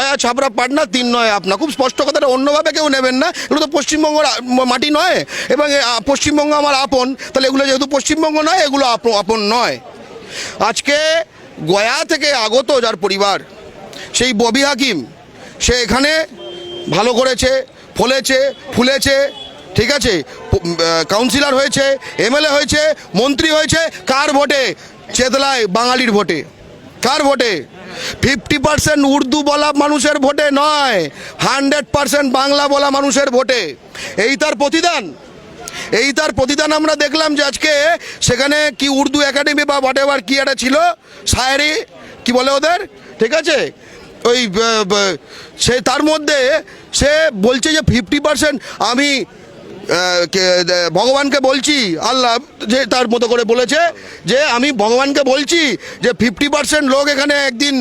গয়া ছাপড়া পাটনা, তিন নয় আপনা। খুব স্পষ্ট কথাটা, অন্যভাবে কেউ নেবেন না। এগুলো তো পশ্চিমবঙ্গের মাটি নয়। এবং পশ্চিমবঙ্গ আমার আপন। তাহলে এগুলো যেহেতু পশ্চিমবঙ্গ নয়, এগুলো আপন নয়। আজকে গয়া থেকে আগত যার পরিবার, সেই ববি হাকিম, সে এখানে ভালো করেছে, ফলেছে, ফুলেছে, ঠিক আছে? কাউন্সিলর হয়েছে, এমএলএ হয়েছে, মন্ত্রী হয়েছে, কার ভোটে? চেতলায়, বাঙালির ভোটে। কার ভোটে? ফিফটি পার্সেন্ট উর্দু বলা মানুষের ভোটে নয়, হান্ড্রেড পার্সেন্ট বাংলা বলা মানুষের ভোটে। এই তার প্রতিদান। এই তার প্রতিদান আমরা দেখলাম যে আজকে সেখানে কি উর্দু একাডেমি বা হোয়াট এভার কি একটা ছিল, শায়েরি, কি বলে ওদের? ঠিক আছে? ওই সে তার মধ্যে সে বলছে যে ফিফটি পার্সেন্ট আমি ভগবানকে বলছি, আল্লাহ যে তার মতো করে বলেছে যে আমি ভগবানকে বলছি যে ফিফটি পার্সেন্ট লোক এখানে একদিন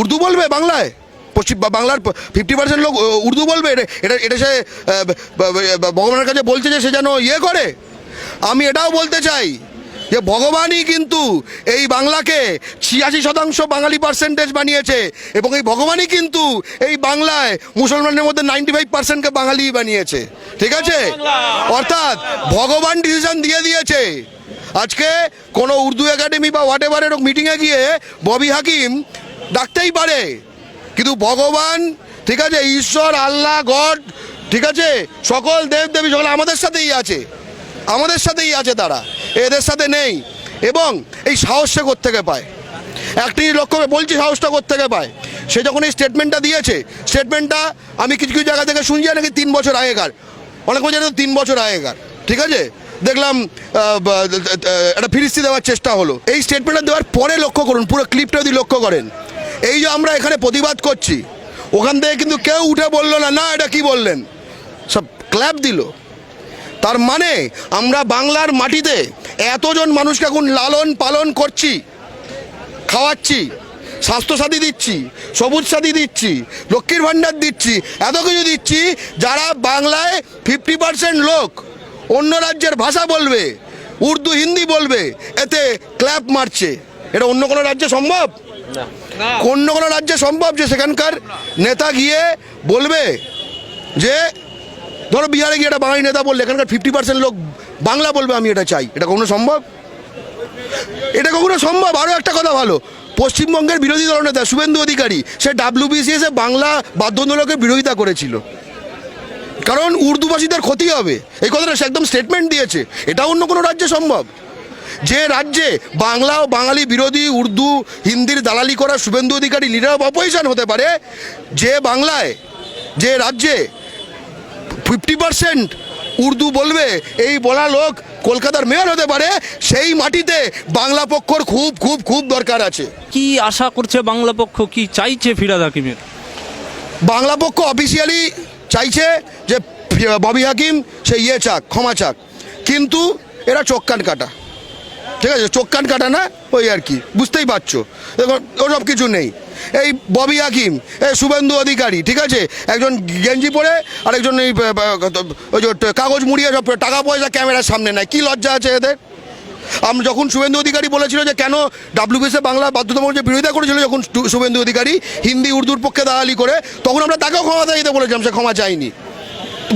উর্দু বলবে বাংলায়? পশ্চিম বাংলার ফিফটি পার্সেন্ট লোক উর্দু বলবে? এটা এটা সে ভগবানের কাছে বলছে যে সে যেন ইয়ে করে। আমি এটাও বলতে চাই যে ভগবানই কিন্তু এই বাংলাকে ছিয়াশি শতাংশ বাঙালি পার্সেন্টেজ বানিয়েছে এবং এই ভগবানই কিন্তু এই বাংলায় মুসলমানের মধ্যে নাইনটি ফাইভ পার্সেন্টকে বাঙালি বানিয়েছে। ঠিক আছে? অর্থাৎ ভগবান ডিসিশন দিয়ে দিয়েছে। আজকে কোনো উর্দু একাডেমি বা হোয়াট এরকম মিটিংয়ে গিয়ে ববি হাকিম ডাকতেই পারে। কিন্তু ভগবান, ঠিক আছে, ঈশ্বর, আল্লাহ, গড, ঠিক আছে, সকল দেব দেবী সকল আমাদের সাথেই আছে। আমাদের সাথেই আছে তারা। এদের সাথে নেই এবং এই সাহসটা থেকে পায়? একটি লক্ষ্য বলছি সাহসটা থেকে পায়? সে যখন এই স্টেটমেন্টটা দিয়েছে স্টেটমেন্টটা আমি কিছু কিছু জায়গা থেকে শুনছি নাকি তিন বছর আগেকার। অনেক বছর তিন বছর আগেকার। ঠিক আছে? দেখলাম একটা ফিরিস্তি দেওয়ার চেষ্টা হলো। এই স্টেটমেন্টটা দেওয়ার পরে লক্ষ্য করুন, পুরো ক্লিপটা যদি লক্ষ্য করেন। এই যে আমরা এখানে প্রতিবাদ করছি, ওখান থেকে কিন্তু কেউ উঠে বলল না না, এটা কি বললেন? সব ক্ল্যাপ দিল। তার মানে আমরা বাংলার মাটিতে এতজন মানুষকে এখন লালন পালন করছি খাওয়াচ্ছি স্বাস্থ্যসাথী দিচ্ছি সবুজ সাথী দিচ্ছি লক্ষ্মীর ভাণ্ডার দিচ্ছি এত কিছু দিচ্ছি যারা বাংলায় ফিফটি পার্সেন্ট লোক অন্য রাজ্যের ভাষা বলবে উর্দু হিন্দি বলবে এতে ক্ল্যাপ মারছে। এটা অন্য কোনো রাজ্যে সম্ভব? অন্য কোনো রাজ্যে সম্ভব যে সেখানকার নেতা গিয়ে বলবে যে ধরো বিহারে গিয়ে একটা বাঙালি নেতা বললে, এখানকার ফিফটি পার্সেন্ট লোক বাংলা বলবে, আমি এটা চাই। এটা কখনো সম্ভব? এটা কখনো সম্ভব? আরও একটা কথা ভালো, পশ্চিমবঙ্গের বিরোধী দলনেতা শুভেন্দু অধিকারী, সে ডাব্লিউবিসিএস বাংলা বাধ্যতামূলকের বিরোধিতা করেছিল। কারণ উর্দুভাষীদের ক্ষতি হবে। এই কথাটা সে একদম স্টেটমেন্ট দিয়েছে। এটা অন্য কোনো রাজ্যে সম্ভব। যে রাজ্যে বাংলা ও বাঙালি বিরোধী উর্দু, হিন্দির দালালি করা শুভেন্দু অধিকারী নীরব অপোজিশন হতে পারে, যে বাংলায়, যে রাজ্যে ফিফটি পার্সেন্ট। উর্দু বলবে এই বলা লোক কলকাতার মেয়র হতে পারে সেই মাটিতে বাংলা পক্ষর খুব খুব খুব দরকার আছে। কি আশা করছে বাংলা পক্ষ? কি চাইছে ফিরাদ হাকিমের? বাংলা পক্ষ অফিসিয়ালি চাইছে যে ববি হাকিম সে ইয়ে চাক ক্ষমা চাক। কিন্তু এরা চোখ কান কাটা। ঠিক আছে, চোখ কান কাটা না, ওই আর কি, বুঝতেই পারছ। দেখো ওসব কিছু নেই। এই ববি হাকিম, এই শুভেন্দু অধিকারী, ঠিক আছে? একজন গেঞ্জি পরে আর একজন এই ওই কাগজ মুড়িয়ে সব টাকা পয়সা ক্যামেরার সামনে নেয়। কী লজ্জা আছে এদের? আমরা যখন শুভেন্দু অধিকারী বলেছিল যে, কেন ডাব্লিউবিসে বাংলা বাধ্যতামূলক যে বিরোধিতা করেছিল, যখন শুভেন্দু অধিকারী হিন্দি, উর্দুর পক্ষে দালালি করে, তখন আমরা তাকেও ক্ষমা চাইতে বলেছিলাম, সে ক্ষমা চাইনি।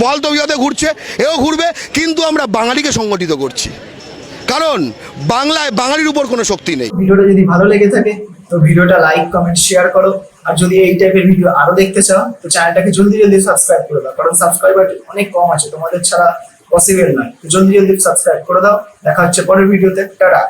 বল তো ঘুরছে, এও ঘুরবে, কিন্তু আমরা বাঙালিকে সংগঠিত করছি। কারণ বাংলায়, বাঙালির উপর কোনো শক্তি নেই। ভিডিওটা যদি ভালো লেগে থাকে, তো ভিডিওটা লাইক কমেন্ট শেয়ার করো। আর যদি এই টাইপের ভিডিও আরও দেখতে চাও, তো চ্যানেলটাকে জলদি জলদি সাবস্ক্রাইব করে দাও। কারণ সাবস্ক্রাইবার অনেক কম আছে, তোমাদের ছাড়া পসিবল নয়। জলদি জলদি সাবস্ক্রাইব করে দাও। দেখা হচ্ছে পরের ভিডিওতে টাটা।